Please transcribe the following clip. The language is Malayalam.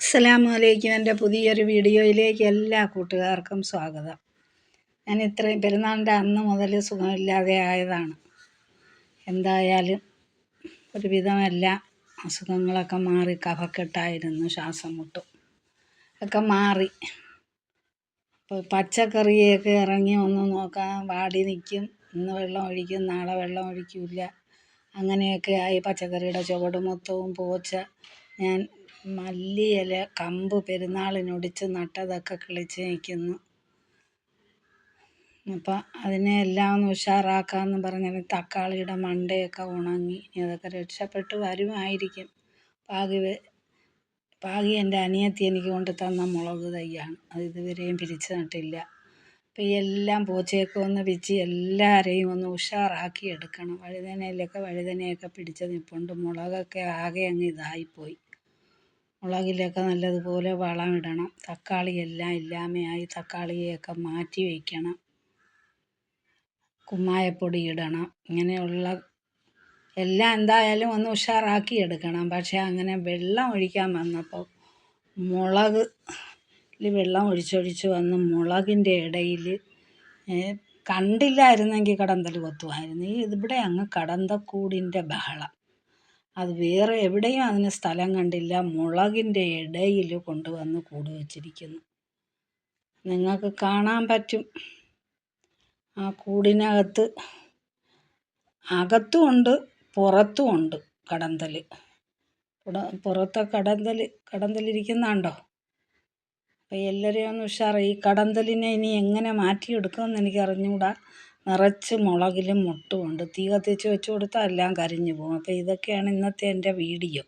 അസ്സലാമു അലൈക്കും എന്റെ പുതിയൊരു വീഡിയോയിലേക്ക് എല്ലാ കൂട്ടുകാർക്കും സ്വാഗതം. ഞാൻ ഇത്രയും പെരുന്നാളിന്റെ അന്ന് മുതൽ സുഖമില്ലാതെ ആയതാണ്. എന്തായാലും ഒരുവിധം അസുഖങ്ങളൊക്കെ മാറി കഫക്കെട്ടായിരുന്നു ശ്വാസം മുട്ടും. ഒക്കെ മാറി. ഇപ്പോൾ പച്ചക്കറിയൊക്കെ ഇറങ്ങി ഒന്ന് നോക്കാൻ വാടി നിൽക്കും. ഇന്ന് വെള്ളം ഒഴിക്കും നാളെ വെള്ളം ഒഴിക്കില്ല. അങ്ങനെയൊക്കെ ആയി പച്ചക്കറിയുടെ ചുവട് മൊത്തവും പോച്ച ഞാൻ മല്ലിയില കമ്പ് പെരുന്നാളിനൊടിച്ച് നട്ടതൊക്കെ കിളിച്ച് നിൽക്കുന്നു. അപ്പം അതിനെ എല്ലാം ഒന്ന് ഉഷാറാക്കാമെന്ന് പറഞ്ഞാൽ തക്കാളിയുടെ മണ്ടയൊക്കെ ഉണങ്ങി. അതൊക്കെ രക്ഷപ്പെട്ട് വരുമായിരിക്കും. പാകി പാകി എന്റെ അനിയത്തി എനിക്ക് കൊണ്ട് തന്ന മുളക് തൈയാണ്. അത് ഇതുവരെയും പിരിച്ച് നട്ടില്ല. അപ്പം എല്ലാം പൂച്ചയൊക്കെ ഒന്ന് വെച്ച് എല്ലാവരെയും ഒന്ന് ഉഷാറാക്കി എടുക്കണം. വഴുതനയിലൊക്കെ വഴുതനയൊക്കെ പിടിച്ച് നിൽപ്പുണ്ട് മുളകൊക്കെ ആകെ അങ്ങ് ഇതായിപ്പോയി. മുളകിലൊക്കെ നല്ലതുപോലെ വളമിടണം തക്കാളിയെല്ലാം ഇല്ലാതെയായി തക്കാളിയെയൊക്കെ മാറ്റി വയ്ക്കണം കുമ്മായപ്പൊടി ഇടണം. ഇങ്ങനെയുള്ള എല്ലാം എന്തായാലും ഒന്ന് ഉഷാറാക്കി എടുക്കണം. പക്ഷേ അങ്ങനെ വെള്ളം ഒഴിക്കാൻ വന്നപ്പോൾ മുളക് വെള്ളം ഒഴിച്ചൊഴിച്ച് വന്ന് മുളകിന്റെ ഇടയിൽ കണ്ടില്ലായിരുന്നെങ്കിൽ കടന്തൽ കൊത്തുമായിരുന്നു. ഈ ഇവിടെ അങ്ങ് കടന്തക്കൂടിന്റെ ബഹളം. അത് വേറെ എവിടെയും അതിന് സ്ഥലം കണ്ടില്ല. മുളകിന്റെ ഇടയിൽ കൊണ്ടുവന്ന് കൂട് വച്ചിരിക്കുന്നു. നിങ്ങൾക്ക് കാണാൻ പറ്റും. ആ കൂടിനകത്ത് അകത്തും ഉണ്ട് പുറത്തും ഉണ്ട് കടന്തൽ പുറത്തെ കടന്തൽ കടന്തലിരിക്കുന്നുണ്ടോ അപ്പോൾ എല്ലാവരെയും ഒന്ന് ഉഷാറ് ഈ കടന്തലിനെ ഇനി എങ്ങനെ മാറ്റിയെടുക്കുമെന്ന് എനിക്ക് അറിഞ്ഞുകൂടാ നിറച്ച് മുളകിലും മുട്ടുമുണ്ട്. തീ കത്തിച്ച് വെച്ച് കൊടുത്താൽ എല്ലാം കരിഞ്ഞ് പോകും. അപ്പോൾ ഇതൊക്കെയാണ് ഇന്നത്തെ എന്റെ വീഡിയോ.